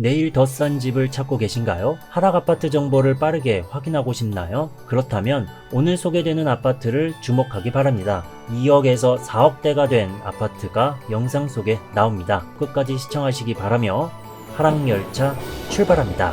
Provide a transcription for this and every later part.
내일 더 싼 집을 찾고 계신가요? 하락 아파트 정보를 빠르게 확인하고 싶나요? 그렇다면 오늘 소개되는 아파트를 주목하기 바랍니다. 2억에서 4억대가 된 아파트가 영상 속에 나옵니다. 끝까지 시청하시기 바라며 하락열차 출발합니다.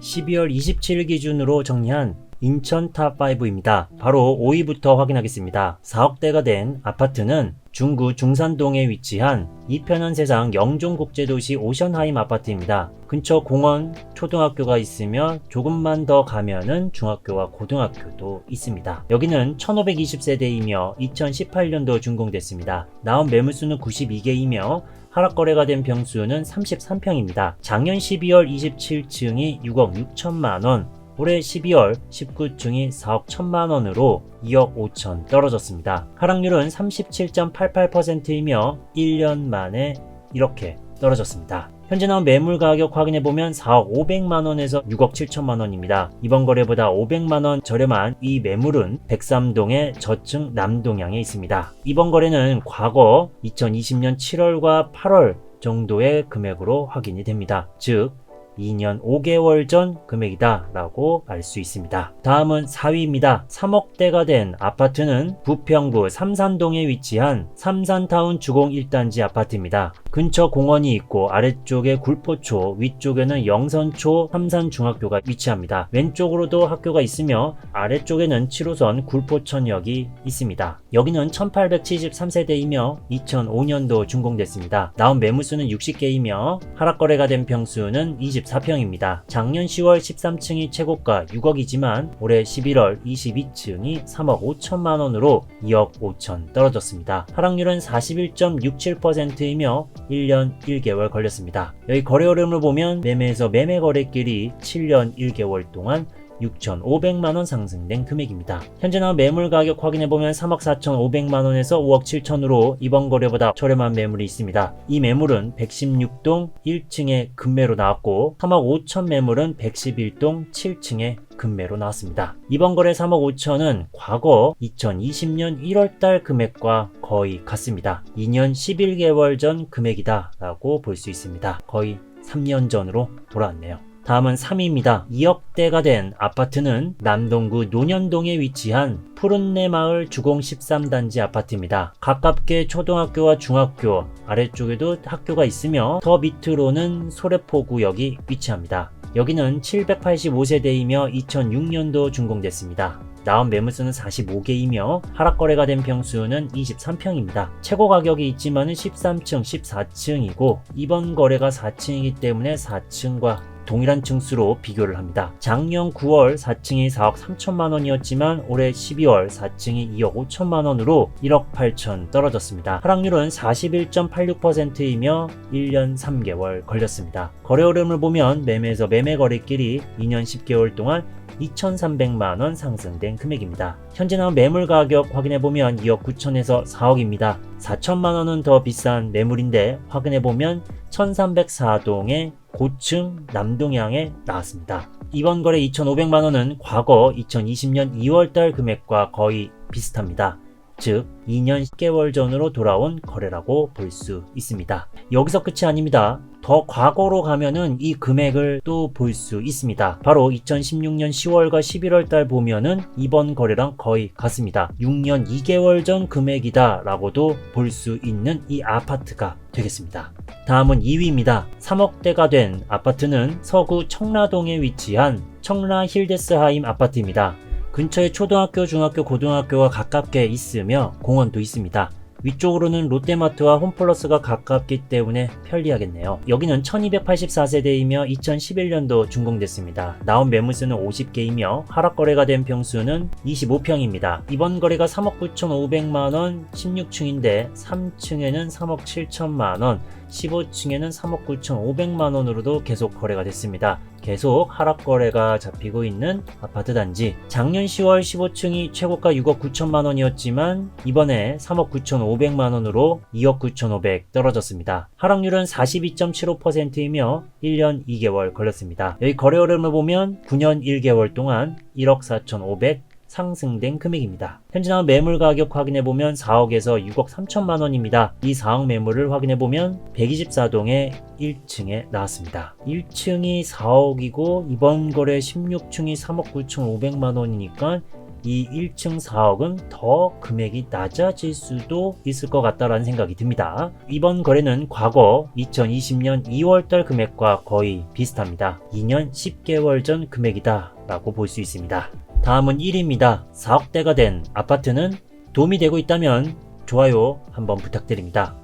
12월 27일 기준으로 정리한 인천 탑5입니다. 바로 5위부터 확인하겠습니다. 4억대가 된 아파트는 중구 중산동에 위치한 이편한 세상 영종국제도시 오션하임 아파트입니다. 근처 공원, 초등학교가 있으며 조금만 더 가면은 중학교와 고등학교도 있습니다. 여기는 1520세대이며 2018년도 준공됐습니다. 나온 매물수는 92개이며 하락 거래가 된 평수는 33평입니다. 작년 12월 27층이 6억 6천만 원, 올해 12월 19층이 4억 1천만 원으로 2억 5천 떨어졌습니다. 하락률은 37.88%이며 1년 만에 이렇게 떨어졌습니다. 현재 나온 매물 가격 확인해 보면 4억 500만 원에서 6억 7천만 원입니다. 이번 거래보다 500만 원 저렴한 이 매물은 백삼동의 저층 남동향에 있습니다. 이번 거래는 과거 2020년 7월과 8월 정도의 금액으로 확인이 됩니다. 즉 2년 5개월 전 금액이다 라고 알 수 있습니다. 다음은 4위입니다. 3억대가 된 아파트는 부평구 삼산동에 위치한 삼산타운 주공 1단지 아파트입니다. 근처 공원이 있고 아래쪽에 굴포초, 위쪽에는 영선초 삼산중학교가 위치합니다. 왼쪽으로도 학교가 있으며 아래쪽에는 7호선 굴포천역이 있습니다. 여기는 1873세대이며 2005년도 준공됐습니다. 나온 매물수는 60개이며 하락거래가 된 평수는 24평입니다. 작년 10월 13층이 최고가 6억이지만 올해 11월 22층이 3억 5천만 원으로 2억 5천 떨어졌습니다. 하락률은 41.67%이며 1년 1개월 걸렸습니다. 여기 거래 흐름을 보면 매매에서 매매 거래길이 7년 1개월 동안 6,500만원 상승된 금액입니다. 현재 나온 매물 가격 확인해보면 3억 4,500만원에서 5억 7천으로 이번 거래보다 저렴한 매물이 있습니다. 이 매물은 116동 1층에 금매로 나왔고 3억 5천 매물은 111동 7층에 금매로 나왔습니다. 이번 거래 3억 5천은 과거 2020년 1월달 금액과 거의 같습니다. 2년 11개월 전 금액이다 라고 볼 수 있습니다. 거의 3년 전으로 돌아왔네요. 다음은 3위입니다. 2억대가 된 아파트는 남동구 논현동에 위치한 푸른내 마을 주공 13단지 아파트입니다. 가깝게 초등학교와 중학교, 아래쪽에도 학교가 있으며 더 밑으로는 소래포구역이 위치합니다. 여기는 785세대이며 2006년도 준공됐습니다. 나온 매물수는 45개이며 하락거래가 된 평수는 23평입니다. 최고 가격이 있지만 13층, 14층이고 이번 거래가 4층이기 때문에 4층과 동일한 층수로 비교를 합니다. 작년 9월 4층이 4억 3천만 원이었지만 올해 12월 4층이 2억 5천만 원으로 1억 8천 떨어졌습니다. 하락률은 41.86%이며 1년 3개월 걸렸습니다. 거래 흐름을 보면 매매에서 매매 거래길이 2년 10개월 동안 2,300만 원 상승된 금액입니다. 현재 나온 매물 가격 확인해 보면 2억 9천에서 4억입니다. 4천만 원은 더 비싼 매물인데 확인해 보면 1304동의 고층 남동향에 나왔습니다. 이번 거래 2,500만 원은 과거 2020년 2월달 금액과 거의 비슷합니다. 즉 2년 10개월 전으로 돌아온 거래라고 볼 수 있습니다. 여기서 끝이 아닙니다. 더 과거로 가면은 이 금액을 또 볼 수 있습니다. 바로 2016년 10월과 11월 달 보면은 이번 거래랑 거의 같습니다. 6년 2개월 전 금액이다 라고도 볼 수 있는 이 아파트가 되겠습니다. 다음은 2위입니다. 3억대가 된 아파트는 서구 청라동에 위치한 청라 힐데스하임 아파트입니다. 근처에 초등학교, 중학교, 고등학교가 가깝게 있으며 공원도 있습니다. 위쪽으로는 롯데마트와 홈플러스가 가깝기 때문에 편리하겠네요. 여기는 1284세대이며 2011년도 준공됐습니다. 나온 매물수는 50개이며 하락 거래가 된 평수는 25평입니다. 이번 거래가 3억 9,500만원 16층인데 3층에는 3억 7천만원 15층에는 3억 9,500만원으로도 계속 거래가 됐습니다. 계속 하락 거래가 잡히고 있는 아파트 단지. 작년 10월 15층이 최고가 6억 9천만 원이었지만 이번에 3억 9,500만 원으로 2억 9,500 떨어졌습니다. 하락률은 42.75%이며 1년 2개월 걸렸습니다. 여기 거래 흐름을 보면 9년 1개월 동안 1억 4,500 상승된 금액입니다. 현재 나온 매물 가격 확인해 보면 4억에서 6억 3천만 원입니다. 이 4억 매물을 확인해 보면 124동의 1층에 나왔습니다. 1층이 4억이고 이번 거래 16층이 3억 9천 5백만 원이니까 이 1층 4억은 더 금액이 낮아질 수도 있을 것 같다라는 생각이 듭니다. 이번 거래는 과거 2020년 2월달 금액과 거의 비슷합니다. 2년 10개월 전 금액이다 라고 볼 수 있습니다. 다음은 1위입니다. 4억대가 된 아파트는 도움이 되고 있다면 좋아요 한번 부탁드립니다.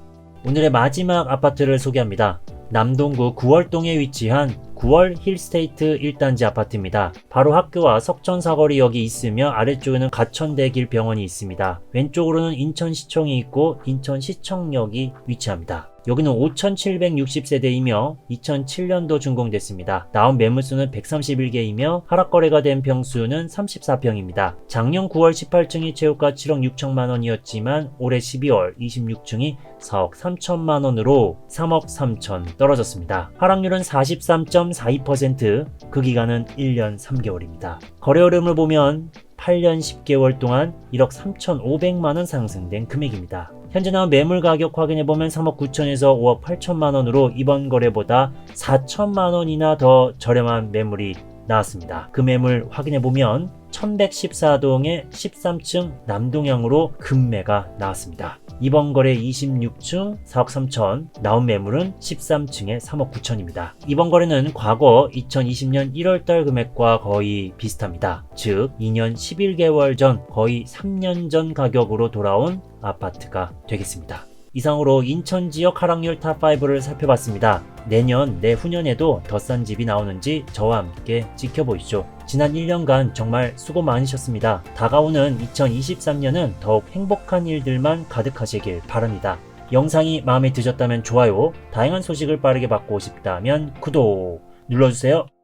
오늘의 마지막 아파트를 소개합니다. 남동구 9월동에 위치한 9월 힐스테이트 1단지 아파트입니다. 바로 학교와 석천 사거리역이 있으며 아래쪽에는 가천대길 병원이 있습니다. 왼쪽으로는 인천시청이 있고 인천시청역이 위치합니다. 여기는 5,760세대이며 2007년도 준공됐습니다. 나온 매물수는 131개이며 하락거래가 된 평수는 34평입니다. 작년 9월 18층이 최고가 7억 6천만 원이었지만 올해 12월 26층이 4억 3천만 원으로 3억 3천 떨어졌습니다. 하락률은 43.42%, 그 기간은 1년 3개월입니다. 거래 흐름을 보면 8년 10개월 동안 1억 3,500만 원 상승된 금액입니다. 현재 나온 매물 가격 확인해보면 3억 9천에서 5억 8천만 원으로 이번 거래보다 4천만 원이나 더 저렴한 매물이 나왔습니다. 그 매물 확인해보면 1114동의 13층 남동향으로 금매가 나왔습니다. 이번 거래 26층 4억 3천, 나온 매물은 13층에 3억 9천입니다. 이번 거래는 과거 2020년 1월달 금액과 거의 비슷합니다. 즉 2년 11개월 전 거의 3년 전 가격으로 돌아온 아파트가 되겠습니다. 이상으로 인천 지역 하락률 탑5를 살펴봤습니다. 내년, 내후년에도 더 싼 집이 나오는지 저와 함께 지켜보시죠. 지난 1년간 정말 수고 많으셨습니다. 다가오는 2023년은 더욱 행복한 일들만 가득하시길 바랍니다. 영상이 마음에 드셨다면 좋아요, 다양한 소식을 빠르게 받고 싶다면 구독 눌러주세요.